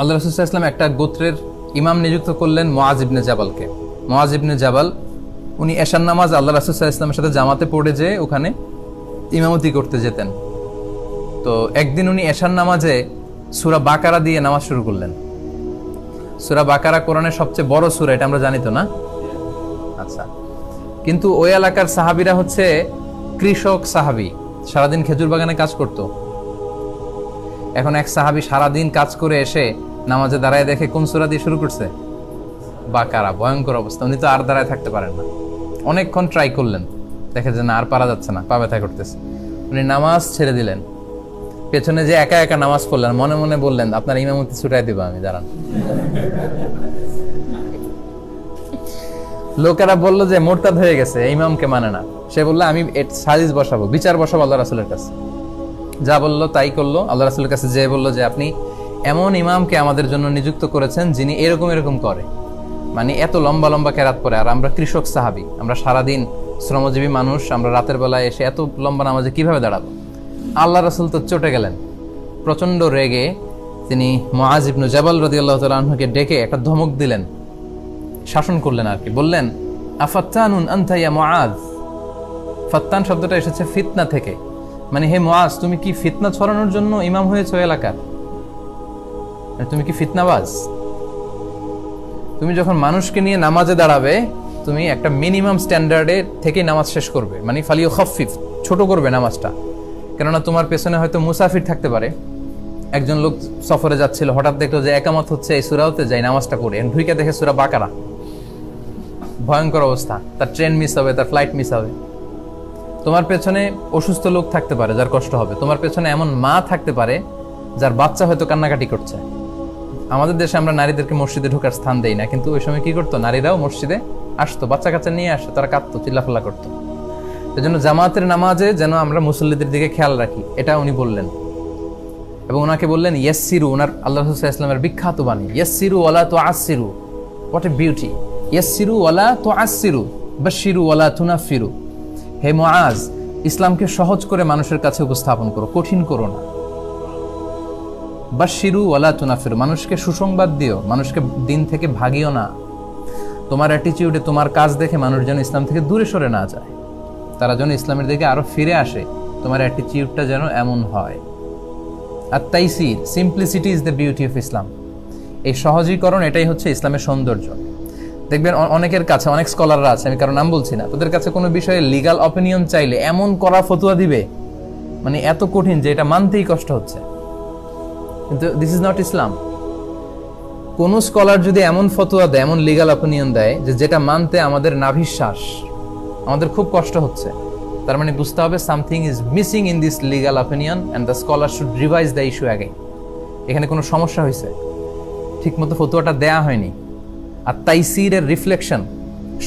আল্লাহ রসুল ইসলাম একটা গোত্রের ইমাম নিযুক্ত করলেন মোয়াজ ইবনে জাবালকে। মোয়াজ ইবনে জাবাল, উনি এশান নামাজ আল্লাহ রাসুল ইসলামের সাথে জামাতে পড়ে যেয়ে ওখানে ইমামতি করতে যেতেন। তো একদিন উনি এশান নামাজে সুরা বাকারা দিয়ে নামাজ শুরু করলেন। সুরা বাকারা কোরআনের সবচেয়ে বড় সুরা, এটা আমরা জানি তো না? আচ্ছা। কিন্তু ওই এলাকার সাহাবিরা হচ্ছে কৃষক সাহাবি। সারাদিন খেজুর বাগানে কাজ করতো। এখন এক সাহাবি সারাদিন কাজ করে এসে নামাজে দাঁড়ায় দেখে কোন সুরা দিয়ে শুরু করছে? বাকারা, ভয়ঙ্কর অবস্থা। উনি তো আর দাঁড়ায় থাকতে পারেন না। অনেকক্ষণ ট্রাই করলেন। দেখে যে না, আর পারা যাচ্ছে না, পা ব্যথা করতেছে। উনি নামাজ ছেড়ে দিলেন। পেছনে যে একা একা নামাজ পড়লেন, মনে মনে বললেন, আপনার ইমামতি ছুটাই দিব আমি, দাঁড়ান। লোকেরা বলল যে, মোরতাদ হয়ে গেছে ইমামকে মানে না। সে বলল, আমি সাজিজ বসাবো, বিচার বসাবো আল্লাহ রাসুলের কাছে। যা বলল, তাই করল। আল্লাহ রাসুলের কাছে যে বলল যে, আপনি এমন ইমামকে আমাদের জন্য নিযুক্ত করেছেন যিনি এরকম এরকম করে। মানে এত লম্বা লম্বা কেরাত পরে, আর আমরা কৃষক সাহাবি, আমরা সারাদিন শ্রমজীবী মানুষ, আমরা রাতের বেলায় এসে এত লম্বা নামাজে কীভাবে দাঁড়াবো? আল্লাহ রাসুল তো চটে গেলেন। প্রচণ্ড রেগে তিনি মোয়াজ ইবনু জাবাল রদি আল্লাহ তালকে ডেকে একটা ধমক দিলেন। শাসন করলেন আর কি, বললেন, আফাত্তানুন আন্তাইয়া মোয়াজ ফাত্তান শব্দটা এসেছে ফিতনা থেকে। মানে হে মোয়াজ তুমি কি ফিতনা ছড়ানোর জন্য ইমাম হয়েছ এলাকার? তুমি কি ফিতনাবাজ? তুমি যখন মানুষকে নিয়ে নামাজে দাঁড়াবে, তুমি একটা মিনিমাম স্ট্যান্ডার্ডে থেকেই নামাজ শেষ করবে। মানে ফালিও খফিফ, ছোট করবে নামাজটা। কেননা তোমার পেছনে হয়তো মুসাফির থাকতে পারে। একজন লোক সফরে যাচ্ছিল, হঠাৎ দেখল যে একামত হচ্ছে এই সুরাওতে, যাই নামাজটা করে ঢুইকে দেখে সুরা বাকারা। ভয়ঙ্কর অবস্থা। তার ট্রেন মিস হবে, তার ফ্লাইট মিস হবে। তোমার পেছনে অসুস্থ লোক থাকতে পারে, যার কষ্ট হবে। তোমার পেছনে এমন মা থাকতে পারে, যার বাচ্চা হয়তো কান্নাকাটি করছে। আমাদের দেশে আমরা নারীদেরকে মসজিদে ঢোকার স্থান দেই না, কিন্তু ওই সময় কি করতো? নারীরাও মসজিদে আসতো বাচ্চা কাচ্চা নিয়ে আসতো, তারা কাঁদতো, চিল্লাফাল্লা করতো। জন্য জামাতের নামাজে যেন আমরা মুসল্লিদের দিকে খেয়াল রাখি, এটা উনি বললেন। এবং ওনাকে বললেন ইয়াসিরু ওনার আল্লাহ রসুল্লাহ ইসলামের বিখ্যাত বাণী ইয়াসিরু ওয়ালা তো আসিরু হোয়াট এ বিউটি ইয়াসিরু ওয়ালা তো আসিরু বাশিরু ওয়ালা তুনাফিরু হে মুআজ, ইসলামকে সহজ করে মানুষের কাছে উপস্থাপন করো, কঠিন করো না। বাশিরু ওয়ালা তুনাফিরু, মানুষকে সুসংবাদ দিও, মানুষকে দিন থেকে ভাগিও না। তোমার অ্যাটিচিউডে তোমার কাজ দেখে মানুষ যেন ইসলাম থেকে দূরে সরে না যায়। তারা যেন ইসলামের দিকে আরও ফিরে আসে, তোমার অ্যাটিচিউডটা যেন এমন হয়। আর Taisir simplicity is the beauty of Islam এই সহজীকরণ, এটাই হচ্ছে ইসলামের সৌন্দর্য। দেখবেন অনেকের কাছে, অনেক স্কলাররা আছে, আমি কারও নাম বলছি না, তাদের কাছে কোনো বিষয়ে লিগাল অপিনিয়ন চাইলে এমন করা ফতুয়া দিবে মানে এত কঠিন যে এটা মানতেই কষ্ট হচ্ছে। কিন্তু দিস ইজ নট ইসলাম কোন স্কলার যদি এমন ফতোয়া দেয়, এমন লিগাল অপিনিয়ন দেয়, যে যেটা মানতে আমাদের নাভিশ্বাস, আমাদের খুব কষ্ট হচ্ছে, তার মানে বুঝতে হবে something is missing in this legal opinion and the scholar should revise the issue again এখানে কোনো সমস্যা হয়েছে? ঠিকমতো ফতোয়াটা দেয়া হয়নি। আর তাইসিরের রিফ্লেকশন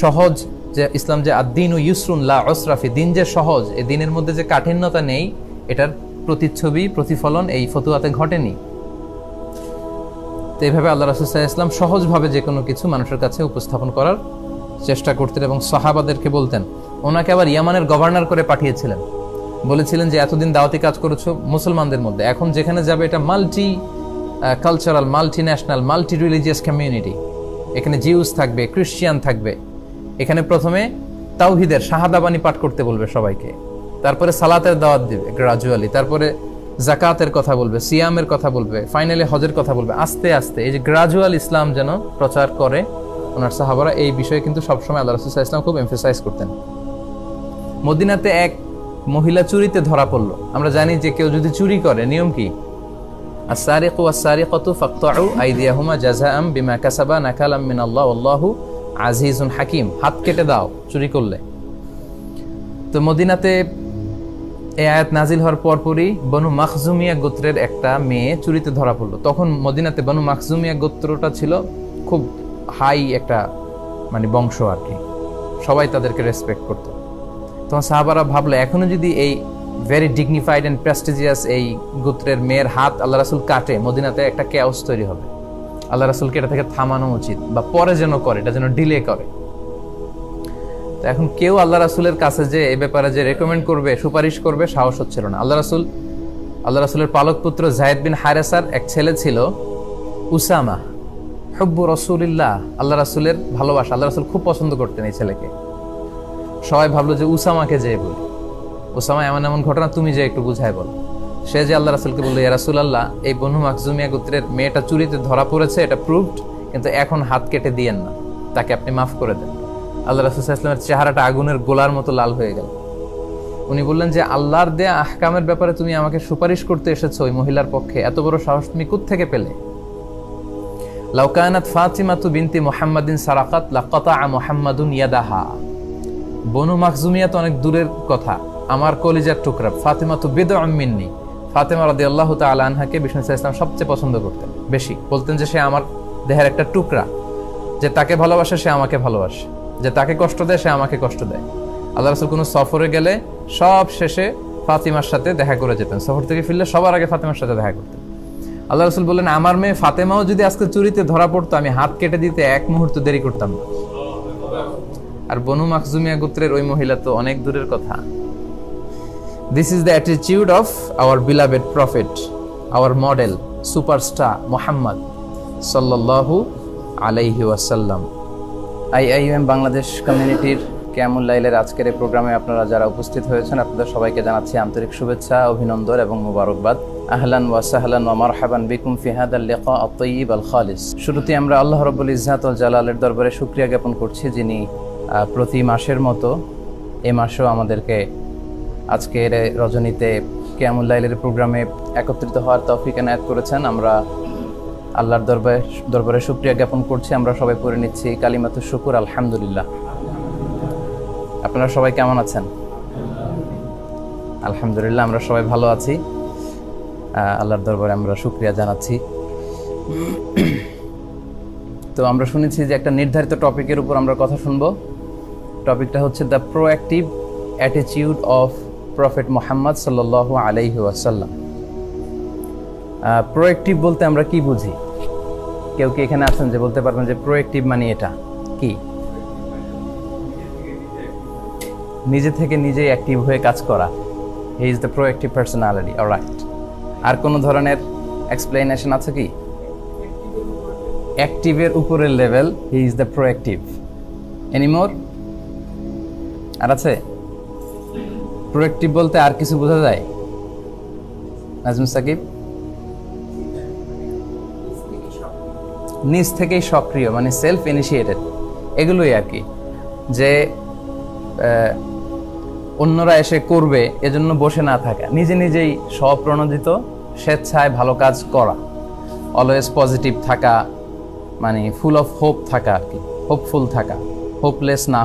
সহজ যে ইসলাম যে আদিন ও ইউসরুন লা অসরাফি দিন যে সহজ, এ দিনের মধ্যে যে কাঠিন্যতা নেই, এটার প্রতিচ্ছবি, প্রতিফলন এই ফতুয়াতে ঘটেনি। তো এইভাবে আল্লাহ রাসুল্লাহ ইসলাম সহজভাবে যে কোনো কিছু মানুষের কাছে উপস্থাপন করার চেষ্টা করতেন এবং সাহাবাদেরকে বলতেন, ওনাকে আবার ইয়ামানের গভর্নর করে পাঠিয়েছিলেন। বলেছিলেন যে, এতদিন দাওয়াতি কাজ করেছ মুসলমানদের মধ্যে। এখন যেখানে যাবে এটা multi cultural multi national multi religious community এখানে জিউস থাকবে ক্রিশ্চিয়ান থাকবে। এখানে প্রথমে তাওহিদের শাহাদাবানি পাঠ করতে বলবে সবাইকে। তারপরে সালাতের দাওয়াত দিবে গ্রাজুয়ালি তারপরে জাকাতের কথা বলবে, সিয়ামের কথা বলবে ফাইনালি হজের কথা বলবে, আস্তে আস্তে এই যে গ্রাজুয়াল ইসলাম যেন প্রচার করে, ওনার সাহাবারা এই বিষয়ে কিন্তু সবসময় আল্লাহ রসুল ইসলাম খুব এমফেসাইজ করতেন। মদিনাতে এক মহিলা চুরিতে ধরা পড়ল। আমরা জানি যে কেউ যদি চুরি করে, নিয়ম কি? আম বিমা কাসাবা আম মিনাল্লাহ আল্লাহু হাকিম। হাত কেটে দাও, চুরি করলে। তো মদিনাতে এই আয়াত নাজিল হওয়ার পরপরই বনু মাখজুমিয়া গোত্রের একটা মেয়ে চুরিতে ধরা পড়ল। তখন মদিনাতে বনু মাখজুমিয়া গোত্রটা ছিল খুব হাই একটা মানে বংশ আর কি। সবাই তাদেরকে রেসপেক্ট করতো। তখন সাহাবারা ভাবলো, এখনও যদি এই ভেরি ডিগনিফাইড অ্যান্ড প্রেস্টিজিয়াস এই গোত্রের মেয়ের হাত আল্লাহ রাসুল কাটে, মদিনাতে একটা ক্যাওস তৈরি হবে। আল্লাহ রাসুলকে এটা থেকে থামানো উচিত বা পরে যেন করে, এটা যেন ডিলে করে। তো এখন কেউ আল্লাহ রাসুলের কাছে যে এ ব্যাপারে যে রেকমেন্ড করবে, সুপারিশ করবে, সাহস হচ্ছিল না। আল্লাহ রাসুল, আল্লাহ রাসুলের পালক পুত্র জাহেদ বিন হারেসার এক ছেলে ছিল উসামা। হব্বু রসুলিল্লাহ, আল্লাহ রাসুলের ভালোবাসা। আল্লাহ রাসুল খুব পছন্দ করতেন এই ছেলেকে। সবাই ভাবলো যে উসামাকে যেয়ে বলি। উসামা, এমন এমন ঘটনা তুমি যে একটু বুঝাই বল। সে যে আল্লাহ রাসুলকে বলল, ইয়া রাসুল আল্লাহ এই বনু মাকজুমিয়া গোত্রের মেয়েটা চুরিতে ধরা পড়েছে, এটা প্রুভড কিন্তু এখন হাত কেটে দিয়েন না। তাকে আপনি মাফ করে দেন। আল্লাহ রাসুল ইসলামের চেহারাটা আগুনের গোলার মতো লাল হয়ে গেল। উনি বললেন যে, আল্লাহর দেয়া আহকামের ব্যাপারে তুমি আমাকে সুপারিশ করতে এসেছ ওই মহিলার পক্ষে। এত বড় সাহস তুমি থেকে পেলে? লাউকায়নাত ফাতিমাতু বিনতি মোহাম্মদিন সারাকাত লাকাতা মোহাম্মদুন ইয়াদাহা। বনু মাকজুমিয়া তো অনেক দূরের কথা। আমার কলিজার টুকরা। ফাতিমা তো বেদ মিন্নি। ফাতেমা রাদি আল্লাহ তালা আনহাকে বিষ্ণু ইসলাম সবচেয়ে পছন্দ করতেন। বেশি। বলতেন যে, সে আমার দেহের একটা টুকরা। যে তাকে ভালোবাসে, সে আমাকে ভালোবাসে। যে তাকে কষ্ট দেয়, সে আমাকে কষ্ট দেয়। আল্লাহ রসুল কোনো সফরে গেলে সব শেষে ফাতিমার সাথে দেখা করে যেতেন। সফর থেকে ফিরলে সবার আগে ফাতিমার সাথে দেখা করতেন। আল্লাহ রসুল বললেন, আমার মেয়ে ফাতেমাও যদি আজকে চুরিতে ধরা পড়তো, আমি হাত কেটে দিতে এক মুহূর্ত দেরি করতাম না। আর বনু মাকজুমিয়া গোত্রের ওই মহিলা তো অনেক দূরের কথা। This is the attitude of our beloved prophet our model superstar Muhammad সাল্লাল্লাহু আলাইহি ওয়াসাল্লাম। আইআইএম বাংলাদেশ কমিউনিটির ক্যামুল লাইলের আজকের এই প্রোগ্রামে আপনারা যারা উপস্থিত হয়েছেন, আপনাদের সবাইকে জানাচ্ছি আন্তরিক শুভেচ্ছা, অভিনন্দন এবং মুবারকবাদ। আহলান ওয়া সাহলান ওয়া মারহাবান বিকুম ফি হাদাল লিকা আত-তাইয়িব আল খালিস। শুরুতে আমরা আল্লাহ রাব্বুল ওয়াল জালালের দরবারে শুকরিয়া জ্ঞাপন করছি যিনি প্রতি মাসের মতো এ মাসেও আমাদেরকে আজকের রজনীতে কিয়ামুল লাইলের প্রোগ্রামে একত্রিত হওয়ার তৌফিক এনায়েত করেছেন। আমরা আল্লাহর দরবারে দরবারে শুকরিয়া জ্ঞাপন করছি। আমরা সবাই পড়ে নিচ্ছি কালিমাতু শুকুর, আলহামদুলিল্লাহ। আপনারা সবাই কেমন আছেন? আলহামদুলিল্লাহ, আমরা সবাই ভালো আছি। আল্লাহর দরবারে আমরা শুক্রিয়া জানাচ্ছি। তো আমরা শুনেছি যে একটা নির্ধারিত টপিকের উপর আমরা কথা শুনব। টপিকটা হচ্ছে the proactive attitude of prophet Muhammad সাল্লাল্লাহু আলাইহি ওয়াসাল্লাম। প্রোঅ্যাক্টিভ বলতে আমরা কি বুঝি? কেউ কি এখানে আছেন যে বলতে পারবেন যে প্রোঅ্যাক্টিভ মানে এটা? কি? নিজে থেকে নিজেই অ্যাক্টিভ হয়ে কাজ করা। He is the proactive personality right আর কোনো ধরনের এক্সপ্লেনেশন আছে কি? অ্যাক্টিভের উপরের level he is the proactive anymore আর আছে? প্রোঅ্যাক্টিভ বলতে আর কিছু বোঝা যায়? নাজমুল সাকিব? নিজ থেকেই সক্রিয় মানে সেলফ ইনিশিয়েটেড এগুলোই আর কি। যে অন্যরা এসে করবে, এজন্য বসে না থাকা, নিজে নিজেই স্বপ্রণোদিত, স্বেচ্ছায় ভালো কাজ করা অলওয়েজ পজিটিভ থাকা মানে ফুল অফ হোপ থাকা আর কি হোপফুল থাকা হোপলেস না